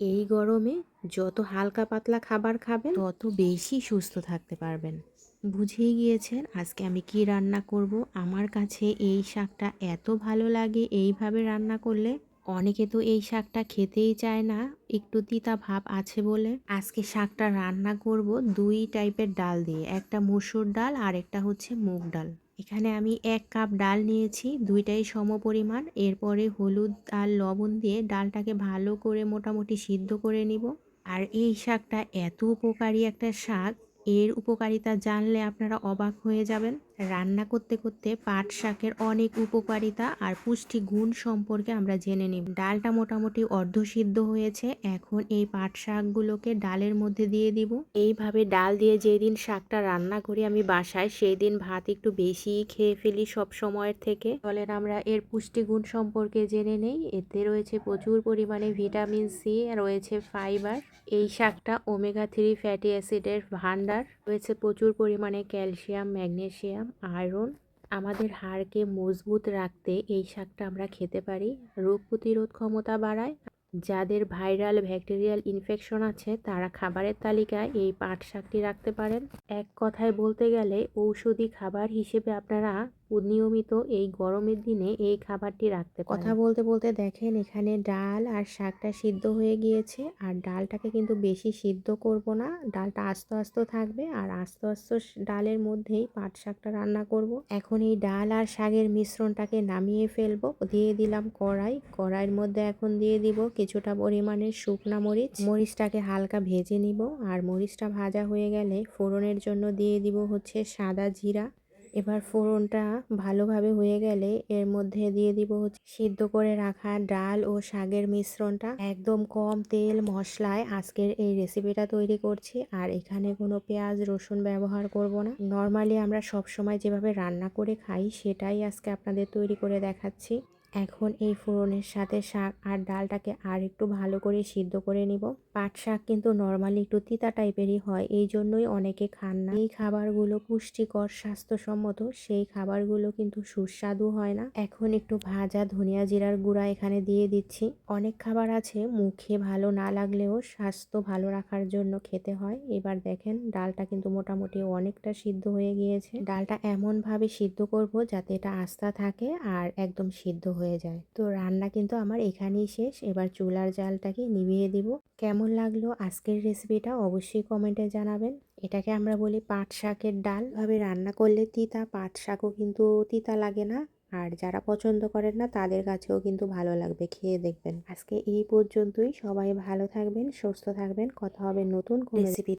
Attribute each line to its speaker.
Speaker 1: এই গরমে যত হালকা পাতলা খাবার খাবেন, তত বেশি সুস্থ থাকতে পারবেন। বুঝেই গিয়েছেন আজকে আমি কি রান্না করব? আমার কাছে এই শাকটা এত ভালো লাগে এইভাবে রান্না করলে। অনেকে তো এই শাকটা খেতেই চায় না, একটু তিতা ভাব আছে বলে। আজকে শাকটা রান্না করব দুই টাইপের ডাল দিয়ে, একটা মুসুর ডাল আর একটা হচ্ছে মুগ ডাল। এখানে আমি এক কাপ ডাল নিয়েছি, দুইটাই সম পরিমাণ। এরপরে হলুদ আর লবণ দিয়ে ডালটাকে ভালো করে মোটামুটি সিদ্ধ করে নিব। আর এই শাকটা এত উপকারী একটা শাক, এর উপকারিতা জানলে আপনারা অবাক হয়ে যাবেন। রান্না করতে করতে পাট শাকের অনেক উপকারিতা আর পুষ্টি গুণ সম্পর্কে আমরা জেনে নিব। ডালটা মোটামুটি অর্ধসিদ্ধ হয়েছে। এখন এই পাট শাকগুলোকে ডালের মধ্যে দিয়ে দিব। এইভাবে ডাল দিয়ে যেদিন শাকটা রান্না করি আমি বাসায় সেই দিন ভাত একটু বেশি খেয়ে ফেলি সব সময়ের থেকে। চলেন আমরা এর পুষ্টিগুণ সম্পর্কে জেনে নেই। এতে রয়েছে প্রচুর পরিমাণে ভিটামিন সি রয়েছে ফাইবার। এই শাকটা ওমেগা থ্রি ফ্যাটি অ্যাসিডের ভান্ডার রয়েছে প্রচুর পরিমাণে ক্যালসিয়াম, ম্যাগনেসিয়াম। আয়রন। আমাদের হাড়কে মজবুত রাখতে এই শাকটা আমরা খেতে পারি। রোগ প্রতিরোধ ক্ষমতা বাড়ায়। যাদের ভাইরাল ব্যাকটেরিয়াল ইনফেকশন আছে, তারা খাবারের তালিকায় এই পাট শাকটি রাখতে পারেন। এক কথায় বলতে গেলে, ঔষধি খাবার হিসেবে আপনারা নিয়মিত এই গরমের দিনে এই খাবারটি রাখতে কথা বলতে বলতে দেখেন, এখানে ডাল আর শাকটা সিদ্ধ হয়ে গিয়েছে। আর ডালটাকে কিন্তু বেশি সিদ্ধ করব না, ডালটা আস্তে আস্তে থাকবে। আর আস্তে আস্তে ডালের মধ্যেই পাট শাকটা রান্না করব। এখন এই ডাল আর শাকের মিশ্রণটাকে নামিয়ে ফেলব। দিয়ে দিলাম কড়াই। কড়াইয়ের মধ্যে এখন দিয়ে দিব কিছুটা পরিমাণে শুকনা মরিচ। মরিচটাকে হালকা ভেজে নিব আর মরিচটা ভাজা হয়ে গেলে ফোড়নের জন্য দিয়ে দিব হচ্ছে সাদা জিরা। এবার ফোড়নটা ভালোভাবে হয়ে গেলে এর মধ্যে দিয়ে দিব হচ্ছে সিদ্ধ করে রাখা ডাল ও শাকের মিশ্রণটা। একদম কম তেল মশলায় আজকের এই রেসিপিটা তৈরি করছি আর এখানে কোনো পেঁয়াজ, রসুন ব্যবহার করব না। নর্মালি আমরা সব সময় যেভাবে রান্না করে খাই সেটাই আজকে আপনাদের তৈরি করে দেখাচ্ছি। এখন এই ফোড়নের সাথে শাক আর ডালটাকে আর একটু ভালো করে সিদ্ধ করে নিব। পাট শাক কিন্তু নর্মালি একটু তিতা টাইপেরই হয়, এই জন্যই অনেকে খান না। এই খাবারগুলো পুষ্টিকর, স্বাস্থ্যসম্মত, সেই খাবারগুলো কিন্তু সুস্বাদু হয় না। এখন একটু ভাজা ধনিয়া জিরার গুঁড়া এখানে দিয়ে দিচ্ছি। অনেক খাবার আছে, মুখে ভালো না লাগলেও স্বাস্থ্য ভালো রাখার জন্য খেতে হয়। এবার দেখেন, ডালটা কিন্তু মোটামুটি অনেকটা সিদ্ধ হয়ে গিয়েছে। ডালটা এমনভাবে সিদ্ধ করব যাতে এটা আস্থা থাকে আর একদম সিদ্ধ হয়ে যায়। তো রান্না কিন্তু আমার এখানেই শেষ। এবার চুলার জালটাকে নিভিয়ে দিব। কেমন লাগল আজকের রেসিপিটা অবশ্যই কমেন্টে জানাবেন। এটাকে আমরা বলি পাট শাকের ডাল। ভাবে রান্না করলে তিতা, পাট শাকও কিন্তু তিতা লাগে না। আর যারা পছন্দ করেন না, তাদের কাছেও কিন্তু ভালো লাগবে। খেয়ে দেখবেন। আজকে এই পর্যন্তই। সবাই ভালো থাকবেন, সুস্থ থাকবেন। কথা হবে নতুন রেসিপি